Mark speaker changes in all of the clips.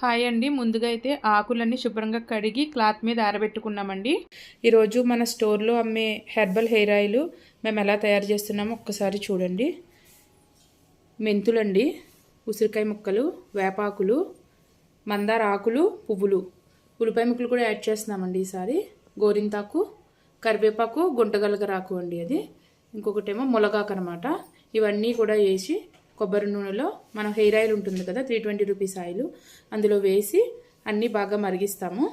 Speaker 1: Hi అండి. ముందుగా అయితే ఆకులన్నీ శుభ్రంగా కడిగి క్లాత్ మీద ఆరబెట్టుకున్నామండి. ఈరోజు మన స్టోర్లో అమ్మే హెర్బల్ హెయిర్ ఆయిల్ మేము ఎలా తయారు చేస్తున్నామో ఒక్కసారి చూడండి. మెంతులండి ఉసిరికాయ ముక్కలు వేపాకులు మందార ఆకులు పువ్వులు. ఉల్లిపాయ ముక్కలు కూడా యాడ్ చేస్తున్నామండి ఈసారి. గోరింతాకు కరివేపాకు గుంటగలగరాకు అండి అది. ఇంకొకటేమో ములగాకు అనమాట ఇవన్నీ కూడా వేసి కొబ్బరి నూనెలో మనం హెయిర్ ఆయిల్ ఉంటుంది కదా త్రీ ట్వంటీ రూపీస్ ఆయిల్. అందులో వేసి అన్నీ బాగా మరిగిస్తాము.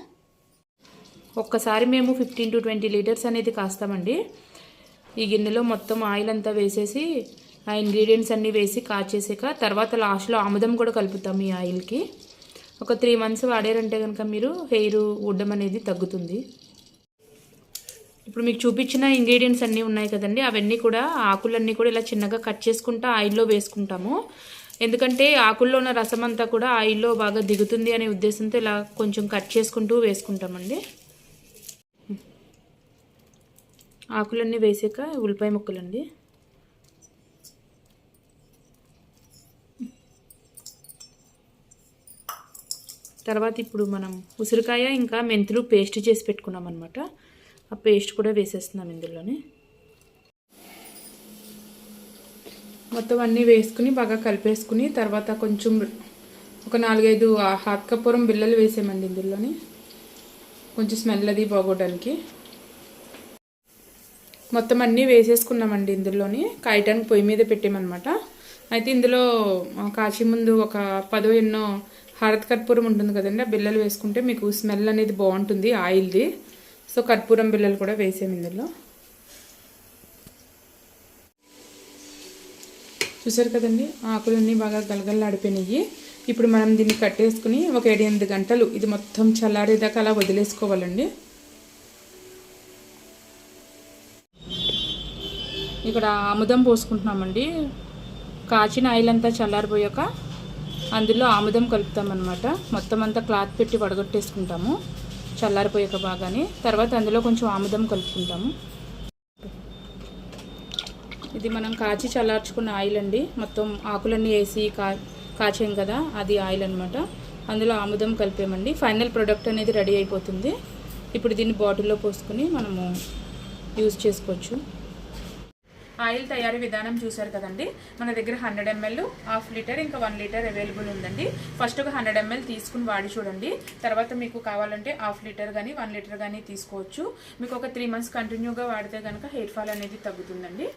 Speaker 1: ఒక్కసారి మేము ఫిఫ్టీన్ టు ట్వంటీ లీటర్స్ అనేది కాస్తామండి. ఈ గిన్నెలో మొత్తం ఆయిల్ అంతా వేసేసి ఆ ఇంగ్రీడియంట్స్ అన్నీ వేసి కాచేసాక తర్వాత లాస్ట్లో ఆముదం కూడా కలుపుతాం ఈ ఆయిల్కి. ఒక త్రీ మంత్స్ వాడారంటే కనుక మీరు హెయిర్ ఉడ్డం అనేది తగ్గుతుంది. ఇప్పుడు మీకు చూపించిన ఇంగ్రీడియంట్స్ అన్నీ ఉన్నాయి కదండి. అవన్నీ కూడా ఆకులన్నీ కూడా ఇలా చిన్నగా కట్ చేసుకుంటా ఆయిల్లో వేసుకుంటాము. ఎందుకంటే ఆకుల్లో ఉన్న రసం అంతా కూడా ఆయిల్లో బాగా దిగుతుంది అనే ఉద్దేశంతో ఇలా కొంచెం కట్ చేసుకుంటూ వేసుకుంటామండి. ఆకులన్నీ వేసాక ఉల్లిపాయ ముక్కలండి. తర్వాత ఇప్పుడు మనం ఉసిరికాయ ఇంకా మెంతులు పేస్ట్ చేసి పెట్టుకున్నాం అనమాట ఆ పేస్ట్ కూడా వేసేస్తున్నాం ఇందులోనే. మొత్తం అన్నీ వేసుకుని బాగా కలిపేసుకుని తర్వాత కొంచెం ఒక నాలుగైదు హాత్ బిల్లలు వేసామండి ఇందులోని. కొంచెం స్మెల్ అది బాగోడానికి మొత్తం అన్నీ వేసేసుకున్నామండి ఇందులోని. కాయటానికి పొయ్యి మీద పెట్టామన్నమాట. అయితే ఇందులో కాచి ముందు ఒక పదో ఎన్నో హారత్ కర్పూరం ఉంటుంది కదండి ఆ బిల్లలు వేసుకుంటే మీకు స్మెల్ అనేది బాగుంటుంది ఆయిల్ది. సో కర్పూరం బిల్లలు కూడా వేసాము ఇందులో. చూసారు కదండి? ఆకులన్నీ బాగా గలగలలాడిపోయినాయి. ఇప్పుడు మనం దీన్ని కట్టేసుకుని ఒక ఏడు ఎనిమిది గంటలు ఇది మొత్తం చల్లారేదాకా అలా వదిలేసుకోవాలండి. ఇక్కడ ఆముదం పోసుకుంటున్నామండి. కాచిన ఆయిల్ అంతా చల్లారిపోయాక అందులో ఆముదం కలుపుతామన్నమాట. మొత్తం అంతా క్లాత్ పెట్టి వడగొట్టేసుకుంటాము. చల్లారిపోయాక బాగానే తర్వాత అందులో కొంచెం ఆముదం కలుపుకుంటాము. ఇది మనం కాచి చల్లార్చుకున్న ఆయిల్ అండి. మొత్తం ఆకులన్నీ వేసి కా కాచాం కదా అది ఆయిల్ అనమాట అందులో ఆముదం కలిపామండి. ఫైనల్ ప్రోడక్ట్ అనేది రెడీ అయిపోతుంది. ఇప్పుడు దీన్ని బాటిల్లో పోసుకొని మనము యూజ్ చేసుకోవచ్చు. ఆయిల్ తయారీ విధానం చూసారు కదండి. మన దగ్గర హండ్రెడ్ ఎంఎల్ హాఫ్ లీటర్ ఇంకా వన్ లీటర్ అవైలబుల్ ఉందండి. ఫస్ట్ ఒక హండ్రెడ్ ఎంఎల్ తీసుకుని వాడి చూడండి. తర్వాత మీకు కావాలంటే హాఫ్ లీటర్ కానీ వన్ లీటర్ కానీ తీసుకోవచ్చు. మీకు ఒక త్రీ మంత్స్ కంటిన్యూగా వాడితే కనుక హెయిర్ ఫాల్ అనేది తగ్గుతుందండి.